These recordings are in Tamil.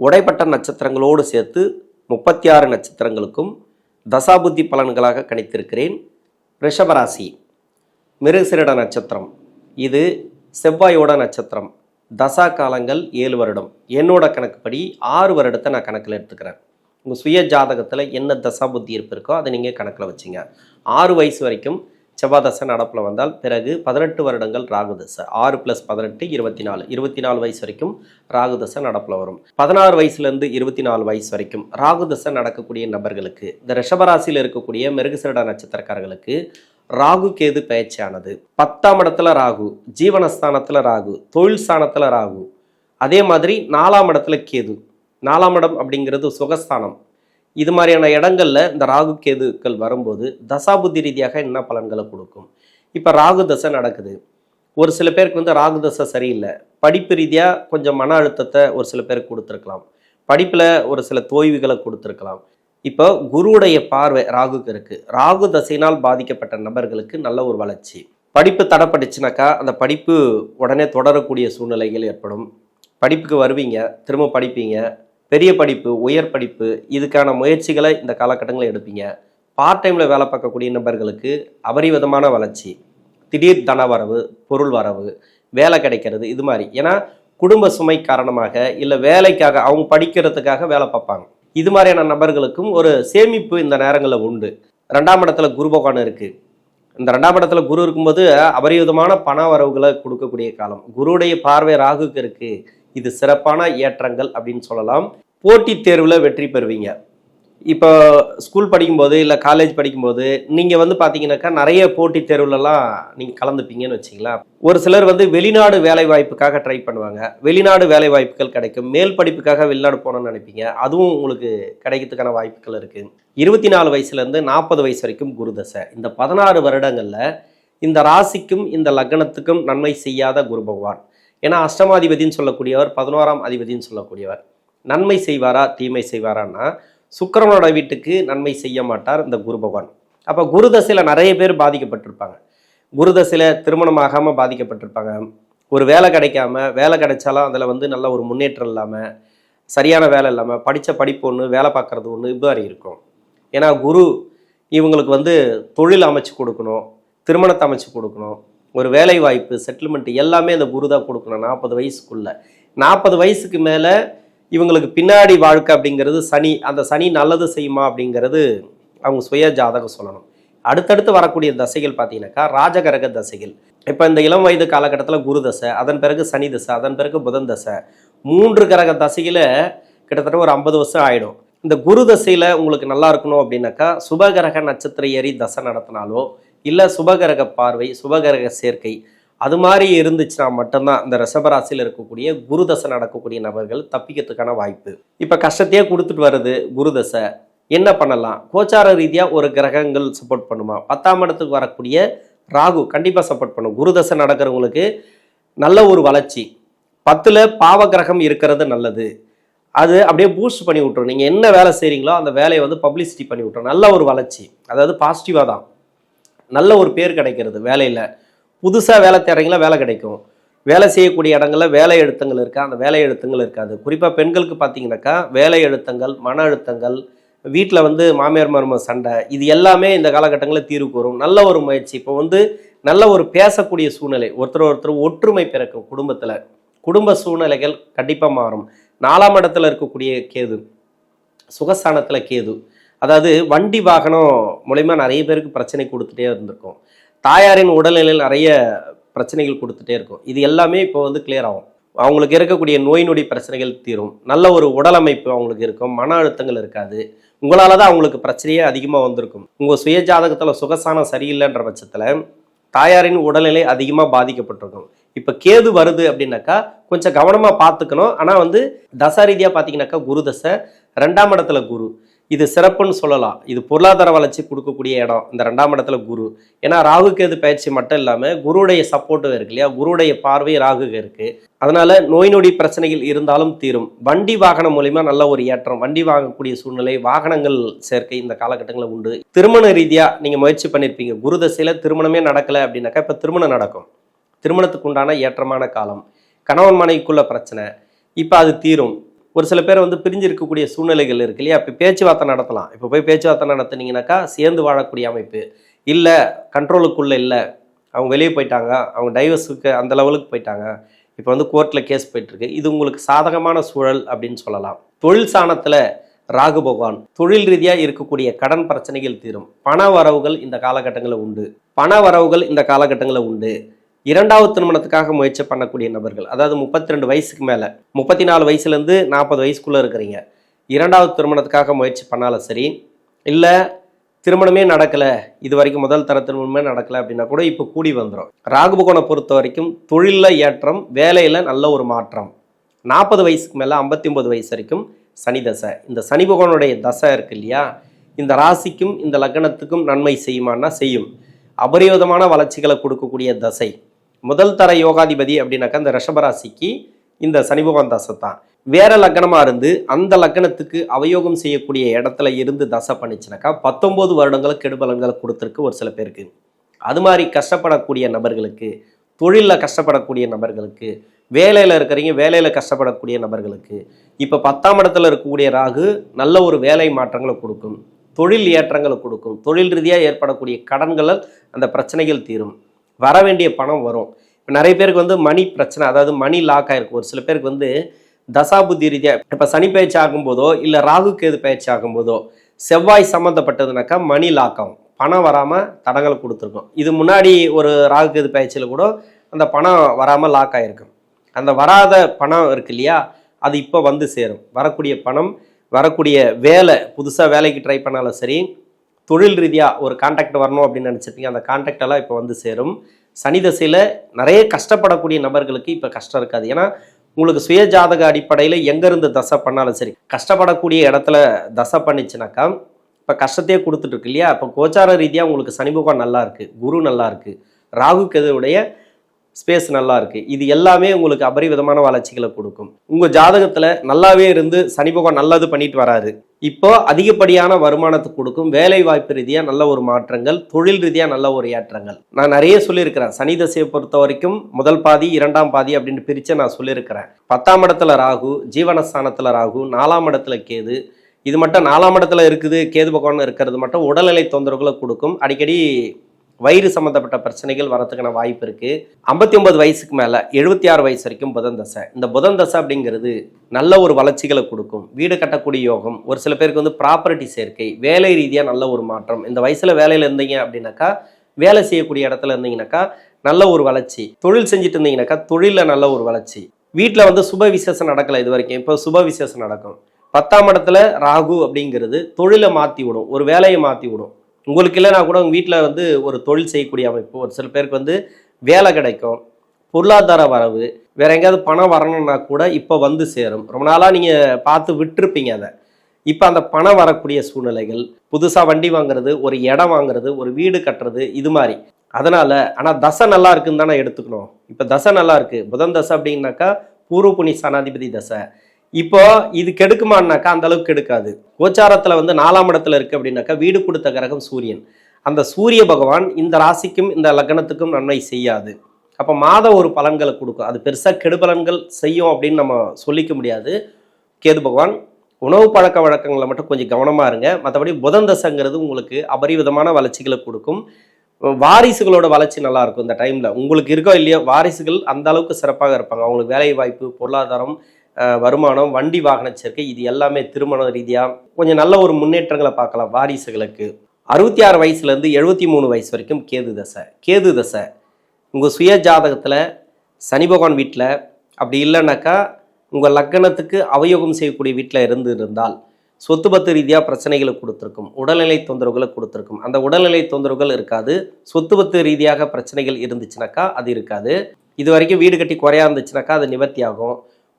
உடைப்பட்ட நட்சத்திரங்களோடு சேர்த்து முப்பத்தி ஆறு நட்சத்திரங்களுக்கும் தசாபுத்தி பலன்களாக கணித்திருக்கிறேன். ரிஷபராசி மிருசிரட நட்சத்திரம். இது செவ்வாயோட நட்சத்திரம். தசா காலங்கள் ஏழு வருடம். என்னோட கணக்குப்படி ஆறு வருடத்தை நான் கணக்கில் எடுத்துக்கிறேன். உங்கள் சுய ஜாதகத்தில் என்ன தசா புத்தி இருப்பு இருக்கோ அதை நீங்கள் கணக்கில் வச்சுங்க. ஆறு வயசு வரைக்கும் செவ்வாதசை நடப்பில் வந்தால் பிறகு பதினெட்டு வருடங்கள் ராகுதசை. ஆறு ப்ளஸ் பதினெட்டு இருபத்தி நாலு இருபத்தி நாலு வயசு வரைக்கும் ராகுதசை நடப்பில் வரும். பதினாறு வயசுலேருந்து இருபத்தி நாலு வயசு வரைக்கும் ராகுதசை நடக்கக்கூடிய நபர்களுக்கு இந்த ரிஷபராசியில் இருக்கக்கூடிய மிருகசிரட நட்சத்திரக்காரர்களுக்கு ராகு கேது பயிற்சியானது. பத்தாம் இடத்துல ராகு ஜீவனஸ்தானத்தில் ராகு தொழில் ஸ்தானத்தில் ராகு. அதே மாதிரி நாலாம் இடத்துல கேது. நாலாம் இடம் அப்படிங்கிறது சுகஸ்தானம். இது மாதிரியான இடங்கள்ல இந்த ராகு கேதுக்கள் வரும்போது தசாபுத்தி ரீதியாக என்ன பலன்களை கொடுக்கும்? இப்போ ராகு தசை நடக்குது. ஒரு சில பேருக்கு வந்து ராகு தசை சரியில்லை. படிப்பு ரீதியாக கொஞ்சம் மன அழுத்தத்தை ஒரு சில பேருக்கு கொடுத்துருக்கலாம். படிப்பில் ஒரு சில தோய்வுகளை கொடுத்துருக்கலாம். இப்போ குருவுடைய பார்வை ராகுக்கு இருக்குது ராகு தசையினால் பாதிக்கப்பட்ட நபர்களுக்கு நல்ல ஒரு வளர்ச்சி. படிப்பு தடைப்பட்டுச்சுனாக்கா அந்த படிப்பு உடனே தொடரக்கூடிய சூழ்நிலைகள் ஏற்படும். படிப்புக்கு வருவீங்க திரும்ப படிப்பீங்க. பெரிய படிப்பு உயர் படிப்பு இதுக்கான முயற்சிகளை இந்த காலகட்டங்களில் எடுப்பீங்க. பார்ட் டைமில் வேலை பார்க்கக்கூடிய நபர்களுக்கு அபரிவிதமான வளர்ச்சி திடீர் தன வரவு பொருள் வரவு வேலை கிடைக்கிறது இது மாதிரி. ஏன்னா குடும்ப சுமை காரணமாக இல்லை வேலைக்காக அவங்க படிக்கிறதுக்காக வேலை பார்ப்பாங்க. இது மாதிரியான நபர்களுக்கும் ஒரு சேமிப்பு இந்த நேரங்களில் உண்டு. ரெண்டாம் இடத்துல குரு பகவான் இருக்குது இந்த ரெண்டாம் இடத்துல குரு இருக்கும்போது அபரிவிதமான பண வரவுகளை கொடுக்கக்கூடிய காலம். குருவுடைய பார்வை ராகுக்கு இருக்குது இது சிறப்பான ஏற்றங்கள் அப்படின்னு சொல்லலாம். போட்டித் தேர்வில் வெற்றி பெறுவீங்க. இப்போ ஸ்கூல் படிக்கும்போது இல்லை காலேஜ் படிக்கும்போது நீங்கள் வந்து பார்த்தீங்கன்னாக்கா நிறைய போட்டித் தேர்வுலலாம் நீங்கள் கலந்துப்பீங்கன்னு வச்சிங்களா ஒரு சிலர் வந்து வெளிநாடு வேலை வாய்ப்புக்காக ட்ரை பண்ணுவாங்க. வெளிநாடு வேலை வாய்ப்புகள் கிடைக்கும். மேல் படிப்புக்காக வெளிநாடு போகணும்னு நினைப்பீங்க. அதுவும் உங்களுக்கு கிடைக்கிறதுக்கான வாய்ப்புகள் இருக்குது இருபத்தி நாலு வயசுலேருந்து நாற்பது வயசு வரைக்கும் குருதசை. இந்த பதினாறு வருடங்களில் இந்த ராசிக்கும் இந்த லக்னத்துக்கும் நன்மை செய்யாத குரு பகவான். ஏன்னா அஷ்டமாதிபதின்னு சொல்லக்கூடியவர் பதினோராம் அதிபதின்னு சொல்லக்கூடியவர். நன்மை செய்வாரா தீமை செய்வாரான்னா சுக்கரனோட வீட்டுக்கு நன்மை செய்ய மாட்டார் இந்த குரு பகவான். அப்போ குரு தசையில் நிறைய பேர் பாதிக்கப்பட்டிருப்பாங்க. குரு தசையில் திருமணம் ஆகாமல் பாதிக்கப்பட்டிருப்பாங்க. ஒரு வேலை கிடைக்காம வேலை கிடைச்சாலும் அதில் வந்து நல்ல ஒரு முன்னேற்றம் இல்லாமல் சரியான வேலை இல்லாமல் படித்த படிப்பு ஒன்று வேலை பார்க்குறது ஒன்று இவ்வாறு இருக்கும். ஏன்னா குரு இவங்களுக்கு வந்து தொழில் அமைச்சு கொடுக்கணும் திருமணத்தை அமைச்சு கொடுக்கணும். ஒரு வேலை வாய்ப்பு செட்டில்மெண்ட் எல்லாமே அந்த குரு தான் கொடுக்கணும் நாற்பது வயசுக்குள்ளே. நாற்பது வயசுக்கு மேலே இவங்களுக்கு பின்னாடி வாழ்க்கை அப்படிங்கிறது சனி அந்த சனி நல்லது செய்யுமா அப்படிங்கிறது அவங்க சுய ஜாதகம் சொல்லணும். அடுத்தடுத்து வரக்கூடிய தசைகள் பார்த்தீங்கன்னாக்கா ராஜகரக தசைகள். இப்போ இந்த இளம் வயது காலகட்டத்தில் குரு தசை அதன் பிறகு சனி தசை அதன் பிறகு புதன் தசை. மூன்று கிரக தசையில் கிட்டத்தட்ட ஒரு ஐம்பது வருஷம் ஆகிடும் இந்த குரு தசையில் உங்களுக்கு நல்லா இருக்கணும் அப்படின்னாக்கா சுபகிரக நட்சத்திர ஏறி தசை நடத்தினாலோ இல்லை சுபகரக பார்வை சுபகிரக சேர்க்கை அது மாதிரி இருந்துச்சுன்னா மட்டும்தான் இந்த ரிஷபராசியில் இருக்கக்கூடிய குருதசை நடக்கக்கூடிய நபர்கள் தப்பிக்கிறதுக்கான வாய்ப்பு. இப்போ கஷ்டத்தையே கொடுத்துட்டு வருது குருதசை. என்ன பண்ணலாம்? கோச்சார ரீதியாக ஒரு கிரகங்கள் சப்போர்ட் பண்ணுமா? பத்தாம் இடத்துக்கு வரக்கூடிய ராகு கண்டிப்பாக சப்போர்ட் பண்ணும். குருதசை நடக்கிறவங்களுக்கு நல்ல ஒரு வளர்ச்சி. பத்தில் பாவ கிரகம் இருக்கிறது நல்லது. அது அப்படியே பூஸ்ட் பண்ணி விட்ரும் நீங்கள் என்ன வேலை செய்கிறீங்களோ அந்த வேலையை வந்து பப்ளிசிட்டி பண்ணி விட்ரும் நல்ல ஒரு வளர்ச்சி. அதாவது பாசிட்டிவாக தான். நல்ல ஒரு பேர் கிடைக்கிறது வேலையில். புதுசாக வேலை தேடுறீங்களா வேலை கிடைக்கும். வேலை செய்யக்கூடிய இடங்களில் வேலை அழுத்தங்கள் இருக்கா? அந்த வேலை எழுத்தங்கள் இருக்காது. குறிப்பாக பெண்களுக்கு பார்த்தீங்கன்னாக்கா வேலை எழுத்தங்கள் மன அழுத்தங்கள் வீட்டில் வந்து மாமியார் மரும சண்டை இது எல்லாமே இந்த காலகட்டங்களில் தீர்வுக்கு வரும் நல்ல ஒரு முயற்சி. இப்போ வந்து நல்ல ஒரு பேசக்கூடிய சூழ்நிலை. ஒருத்தர் ஒருத்தர் ஒற்றுமை பிறக்கும் குடும்பத்தில். குடும்ப சூழ்நிலைகள் கண்டிப்பாக மாறும். நாலாம் இடத்துல இருக்கக்கூடிய கேது சுகஸ்தானத்தில் கேது. அதாவது வண்டி வாகனம் மூலயமா நிறைய பேருக்கு பிரச்சனை கொடுத்துட்டே இருந்திருக்கும். தாயாரின் உடல்நிலையில் நிறைய பிரச்சனைகள் கொடுத்துட்டே இருக்கும். இது எல்லாமே இப்போ வந்து கிளியர் ஆகும். அவங்களுக்கு இருக்கக்கூடிய நோய் நொடி பிரச்சனைகள் தீரும். நல்ல ஒரு உடல் அமைப்பு அவங்களுக்கு இருக்கும். மன அழுத்தங்கள் இருக்காது. உங்களால தான் அவங்களுக்கு பிரச்சனையே அதிகமாக வந்திருக்கும். உங்கள் சுய ஜாதகத்தில் சுகசானம் சரியில்லைன்ற பட்சத்தில் தாயாரின் உடல்நிலை அதிகமாக பாதிக்கப்பட்டிருக்கும். இப்போ கேது வருது அப்படின்னாக்கா கொஞ்சம் கவனமாக பார்த்துக்கணும். ஆனால் வந்து தசா ரீதியாக பார்த்தீங்கன்னாக்கா குரு தசை ரெண்டாம் இடத்துல குரு. இது சிறப்புன்னு சொல்லலாம். இது பொருளாதார வளர்ச்சி கொடுக்கக்கூடிய இடம் இந்த ரெண்டாம் இடத்துல குரு. ஏன்னா ராகுக்கு எது பயிற்சி மட்டும் இல்லாமல் குருவுடைய சப்போர்ட்டும் இருக்கு இல்லையா? குருவுடைய பார்வை ராகுக்கு இருக்கு. அதனால நோய் நொடி பிரச்சனைகள் இருந்தாலும் தீரும். வண்டி வாகனம் மூலிமா நல்ல ஒரு ஏற்றம் வண்டி வாங்கக்கூடிய சூழ்நிலை வாகனங்கள் சேர்க்கை இந்த காலகட்டங்களில் உண்டு. திருமண ரீதியாக நீங்கள் முயற்சி பண்ணியிருப்பீங்க குரு தசையில் திருமணமே நடக்கலை அப்படின்னாக்கா இப்போ திருமணம் நடக்கும். திருமணத்துக்கு உண்டான ஏற்றமான காலம். கணவன் மனைவிக்குள்ள பிரச்சனை. இப்போ அது தீரும். ஒரு சில பேர் வந்து பிரிஞ்சு இருக்கக்கூடிய சூழ்நிலைகள் இருக்கு இல்லையா? இப்போ பேச்சுவார்த்தை நடத்தலாம். இப்போ போய் பேச்சுவார்த்தை நடத்துனீங்கன்னாக்கா சேர்ந்து வாழக்கூடிய அமைப்பு. இல்லை கண்ட்ரோலுக்குள்ளே இல்லை. அவங்க வெளியே போயிட்டாங்க. அவங்க டைவர்ஸுக்கு அந்த லெவலுக்கு போயிட்டாங்க. இப்போ வந்து கோர்ட்டில் கேஸ் போயிட்டுருக்கு. இது உங்களுக்கு சாதகமான சூழல் அப்படின்னு சொல்லலாம். தொழில் சாணத்தில் ராகு பகவான் தொழில் ரீதியாக இருக்கக்கூடிய கடன் பிரச்சனைகள் தீரும். பண வரவுகள் இந்த காலகட்டங்களில் உண்டு. பண வரவுகள் இந்த காலகட்டங்களில் உண்டு. இரண்டாவது திருமணத்துக்காக முயற்சி பண்ணக்கூடிய நபர்கள் அதாவது முப்பத்தி ரெண்டு வயசுக்கு மேலே முப்பத்தி நாலு வயசுலேருந்து நாற்பது வயசுக்குள்ளே இருக்கிறீங்க. இரண்டாவது திருமணத்துக்காக முயற்சி பண்ணாலும் சரி இல்லை திருமணமே நடக்கலை இது வரைக்கும் முதல் தர திருமணமே நடக்கலை அப்படின்னா கூட இப்போ கூடி வந்துடும் ராகுபகோனை பொறுத்த வரைக்கும் தொழிலில் ஏற்றம் வேலையில் நல்ல ஒரு மாற்றம். நாற்பது வயசுக்கு மேலே ஐம்பத்தி ஒம்பது வயசு வரைக்கும் சனி தசை. இந்த சனி பகவானுடைய தசை இருக்கு இல்லையா? இந்த ராசிக்கும் இந்த லக்னத்துக்கும் நன்மை செய்யுமான்னா செய்யும். அபரிவிதமான வளர்ச்சிகளை கொடுக்கக்கூடிய தசை. முதல் தர யோகாதிபதி அப்படின்னாக்கா இந்த ரிஷபராசிக்கு இந்த சனி பகவான் தசை தான் வேற லக்னமாக இருந்து அந்த லக்னத்துக்கு அவயோகம் செய்யக்கூடிய இடத்துல இருந்து தசை பண்ணிச்சுனாக்கா பத்தொம்போது வருடங்களுக்கு கெடுபலன்களை கொடுத்துருக்கு ஒரு சில பேருக்கு. அது மாதிரி கஷ்டப்படக்கூடிய நபர்களுக்கு தொழிலில் கஷ்டப்படக்கூடிய நபர்களுக்கு வேலையில் இருக்கிறீங்க வேலையில் கஷ்டப்படக்கூடிய நபர்களுக்கு இப்போ பத்தாம் இடத்துல இருக்கக்கூடிய ராகு நல்ல ஒரு வேலை மாற்றங்களை கொடுக்கும் தொழில் ஏற்றங்களை கொடுக்கும் தொழில் ரீதியாக ஏற்படக்கூடிய கடன்களால் அந்த பிரச்சனைகள் தீரும். வர வேண்டிய பணம் வரும். இப்போ நிறைய பேருக்கு வந்து மணி பிரச்சனை அதாவது மணி லாக் ஆகிருக்கும் ஒரு சில பேருக்கு வந்து தசாபுத்தி ரீதியாக இப்போ சனி பயிற்சி ஆகும்போதோ இல்லை ராகு கேது பயிற்சி ஆகும்போதோ செவ்வாய் சம்மந்தப்பட்டதுனாக்கா மணி லாக் ஆகும். பணம் வராமல் தடங்களை கொடுத்துருக்கோம். இது முன்னாடி ஒரு ராகு கேது பயிற்சியில் கூட அந்த பணம் வராமல் லாக் ஆகிருக்கும் அந்த வராத பணம் இருக்கு இல்லையா? அது இப்போ வந்து சேரும். வரக்கூடிய பணம் வரக்கூடிய வேலை புதுசாக வேலைக்கு ட்ரை பண்ணாலும் சரி தொழில் ரீதியாக ஒரு கான்டாக்ட் வரணும் அப்படின்னு நினச்சிருப்பீங்க. அந்த கான்டாக்ட் எல்லாம் இப்போ வந்து சேரும். சனி தசையில் நிறைய கஷ்டப்படக்கூடிய நபர்களுக்கு இப்போ கஷ்டம் இருக்காது. ஏன்னா உங்களுக்கு சுய ஜாதக அடிப்படையில் எங்கேருந்து தசை பண்ணாலும் சரி கஷ்டப்படக்கூடிய இடத்துல தசை பண்ணிச்சுனாக்கா இப்போ கஷ்டத்தையே கொடுத்துட்டு இருக்கு இல்லையா? இப்போ கோச்சார ரீதியாக உங்களுக்கு சனி பகவான் நல்லா இருக்கு குரு நல்லா இருக்கு ராகு கெதுவுடைய ஸ்பேஸ் நல்லா இருக்கு. இது எல்லாமே உங்களுக்கு அபரிவிதமான வளர்ச்சிகளை கொடுக்கும். உங்க ஜாதகத்துல நல்லாவே இருந்து சனி பகவான் நல்லது பண்ணிட்டு வராரு. இப்போ அதிகப்படியான வருமானத்தை கொடுக்கும். வேலை வாய்ப்பு ரீதியா நல்ல ஒரு மாற்றங்கள் தொழில் ரீதியா நல்ல ஒரு ஏற்றங்கள். நான் நிறைய சொல்லியிருக்கிறேன். சனி தசையை பொறுத்த வரைக்கும் முதல் பாதி இரண்டாம் பாதி அப்படின்னு பிரித்து நான் சொல்லியிருக்கிறேன். பத்தாம் இடத்துல ராகு ஜீவனஸ்தானத்துல ராகு நாலாம் இடத்துல கேது. இது மட்டும் நாலாம் இடத்துல இருக்குது. கேது பகவான் இருக்கிறது மட்டும் உடல்நிலை தொந்தரவுகளை கொடுக்கும். அடிக்கடி வயிறு சம்மந்தப்பட்ட பிரச்சனைகள் வரத்துக்கான வாய்ப்பு இருக்குது ஐம்பத்தி ஒன்பது வயசுக்கு மேலே எழுபத்தி ஆறு வயசு வரைக்கும் புதன் தசை. இந்த புதன் தசை அப்படிங்கிறது நல்ல ஒரு வளர்ச்சிகளை கொடுக்கும். வீடு கட்டக்கூடிய யோகம் ஒரு சில பேருக்கு வந்து ப்ராப்பர்ட்டி சேர்க்கை வேலை ரீதியாக நல்ல ஒரு மாற்றம். இந்த வயசில் வேலையில் இருந்தீங்க அப்படின்னாக்கா வேலை செய்யக்கூடிய இடத்துல இருந்தீங்கன்னாக்கா நல்ல ஒரு வளர்ச்சி. தொழில் செஞ்சுட்டு இருந்தீங்கன்னாக்கா தொழிலில் நல்ல ஒரு வளர்ச்சி. வீட்டில் வந்து சுப விசேஷம் நடக்கலை இது வரைக்கும். இப்போ சுப விசேஷம் நடக்கும். பத்தாம் இடத்துல ராகு அப்படிங்கிறது தொழிலை மாற்றி விடும் ஒரு வேலையை மாற்றி விடும் உங்களுக்கு இல்லைனா கூட உங்கள் வீட்டில் வந்து ஒரு தொழில் செய்யக்கூடிய அமைப்பு. ஒரு சில பேருக்கு வந்து வேலை கிடைக்கும் பொருளாதார வரவு வேற எங்கேயாவது பணம் வரணும்னா கூட இப்போ வந்து சேரும். ரொம்ப நாளாக நீங்கள் பார்த்து விட்டுருப்பீங்க அதை. இப்போ அந்த பணம் வரக்கூடிய சூழ்நிலைகள் புதுசாக வண்டி வாங்குறது ஒரு இடம் வாங்குறது ஒரு வீடு கட்டுறது இது மாதிரி. அதனால ஆனால் தசை நல்லா இருக்குன்னு தானே எடுத்துக்கணும். இப்போ தசை நல்லா இருக்கு. புதன் தசை அப்படின்னாக்கா பூர்வ புனி சனாதிபதி தசை. இப்போ இது கெடுக்குமானாக்கா அந்த அளவுக்கு கெடுக்காது. கோச்சாரத்தில் வந்து நாலாம் இடத்துல இருக்கு அப்படின்னாக்கா வீடு கொடுத்த கிரகம் சூரியன். அந்த சூரிய பகவான் இந்த ராசிக்கும் இந்த லக்னத்துக்கும் நன்மை செய்யாது. அப்போ மாத ஒரு பலன்களை கொடுக்கும். அது பெருசாக கெடுபலன்கள் செய்யும் அப்படின்னு நம்ம சொல்லிக்க முடியாது. கேது பகவான் உணவு பழக்க வழக்கங்களை மட்டும் கொஞ்சம் கவனமாக இருங்க. மற்றபடி புதன் தசைங்கிறது உங்களுக்கு அபரிவிதமான வளர்ச்சிகளை கொடுக்கும். வாரிசுகளோட வளர்ச்சி நல்லாயிருக்கும் இந்த டைமில் உங்களுக்கு இருக்கோ இல்லையோ வாரிசுகள் அந்த அளவுக்கு சிறப்பாக இருப்பாங்க. அவங்களுக்கு வேலை வாய்ப்பு பொருளாதாரம் வருமானம் வண்டி வாகன சேர்க்கை இது எல்லாமே திருமண ரீதியாக கொஞ்சம் நல்ல ஒரு முன்னேற்றங்களை பார்க்கலாம் வாரிசுகளுக்கு. அறுபத்தி ஆறு வயசுலேருந்து எழுபத்தி மூணு வயசு வரைக்கும் கேது தசை. கேது தசை. உங்கள் சுய ஜாதகத்தில் சனி பகவான் வீட்டில் அப்படி இல்லைனாக்கா உங்கள் லக்கணத்துக்கு அவயோகம் செய்யக்கூடிய வீட்டில் இருந்து இருந்தால் சொத்து பத்து ரீதியாக பிரச்சனைகளை கொடுத்துருக்கும் உடல்நிலை தொந்தரவுகளை கொடுத்துருக்கும். அந்த உடல்நிலை தொந்தரவுகள் இருக்காது. சொத்து பத்து ரீதியாக பிரச்சனைகள் இருந்துச்சுனாக்கா அது இருக்காது. இது வரைக்கும் வீடு கட்டி குறையா இருந்துச்சுனாக்கா அது நிவர்த்தி ஆகும்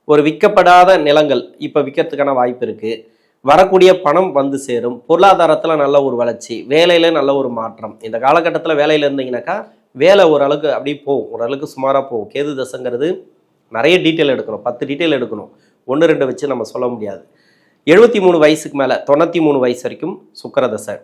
ஒரு விற்கப்படாத நிலங்கள் இப்போ விற்கிறதுக்கான வாய்ப்பு இருக்குது வரக்கூடிய பணம் வந்து சேரும். பொருளாதாரத்தில் நல்ல ஒரு வளர்ச்சி வேலையில் நல்ல ஒரு மாற்றம். இந்த காலகட்டத்தில் வேலையில் இருந்தீங்கன்னாக்கா வேலை ஓரளவுக்கு அப்படியே போகும். ஓரளவுக்கு சுமாராக போகும். கேது தசைங்கிறது நிறைய டீட்டெயில் எடுக்கணும். பத்து டீட்டெயில் எடுக்கணும். ஒன்று ரெண்டு வச்சு நம்ம சொல்ல முடியாது. எழுபத்தி மூணு வயசுக்கு மேலே தொண்ணூற்றி மூணு வயசு வரைக்கும் சுக்கரதசை.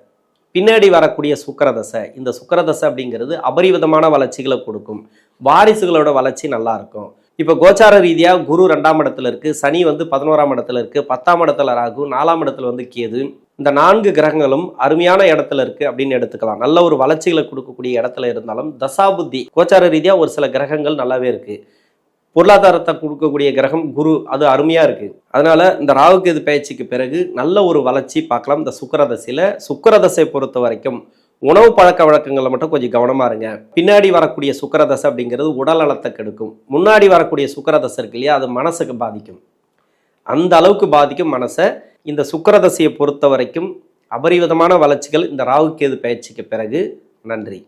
பின்னாடி வரக்கூடிய சுக்கரதசை. இந்த சுக்கரதசை அப்படிங்கிறது அபரிவிதமான வளர்ச்சிகளை கொடுக்கும். வாரிசுகளோட வளர்ச்சி நல்லாயிருக்கும் இப்போ கோச்சார ரீதியாக குரு ரெண்டாம் இடத்துல இருக்குது சனி வந்து பதினோராம் இடத்துல இருக்குது பத்தாம் இடத்துல ராகு நாலாம் இடத்துல வந்து கேது. இந்த நான்கு கிரகங்களும் அருமையான இடத்துல இருக்குது அப்படின்னு எடுத்துக்கலாம். நல்ல ஒரு வளர்ச்சிகளை கொடுக்கக்கூடிய இடத்துல இருந்தாலும் தசாபுத்தி கோச்சார ரீதியாக ஒரு சில கிரகங்கள் நல்லாவே இருக்குது பொருளாதாரத்தை கொடுக்கக்கூடிய கிரகம் குரு அது அருமையாக இருக்குது அதனால் இந்த ராகுகேது பயிற்சிக்கு பிறகு நல்ல ஒரு வளர்ச்சி பார்க்கலாம். இந்த சுக்கரதசையில் சுக்கரதசை பொறுத்த வரைக்கும் உணவு பழக்க வழக்கங்களை மட்டும் கொஞ்சம் கவனமா இருங்க. பின்னாடி வரக்கூடிய சுக்கரதசை அப்படிங்கிறது உடல் நலத்தை கெடுக்கும். முன்னாடி வரக்கூடிய சுக்கரதசை இருக்கு இல்லையா அது மனசுக்கு பாதிக்கும். அந்த அளவுக்கு பாதிக்கும் மனசை. இந்த சுக்கரதசையை பொறுத்த வரைக்கும் அபரிவிதமான வளர்ச்சிகள் இந்த ராகுகேது பயிற்சிக்கு பிறகு. நன்றி.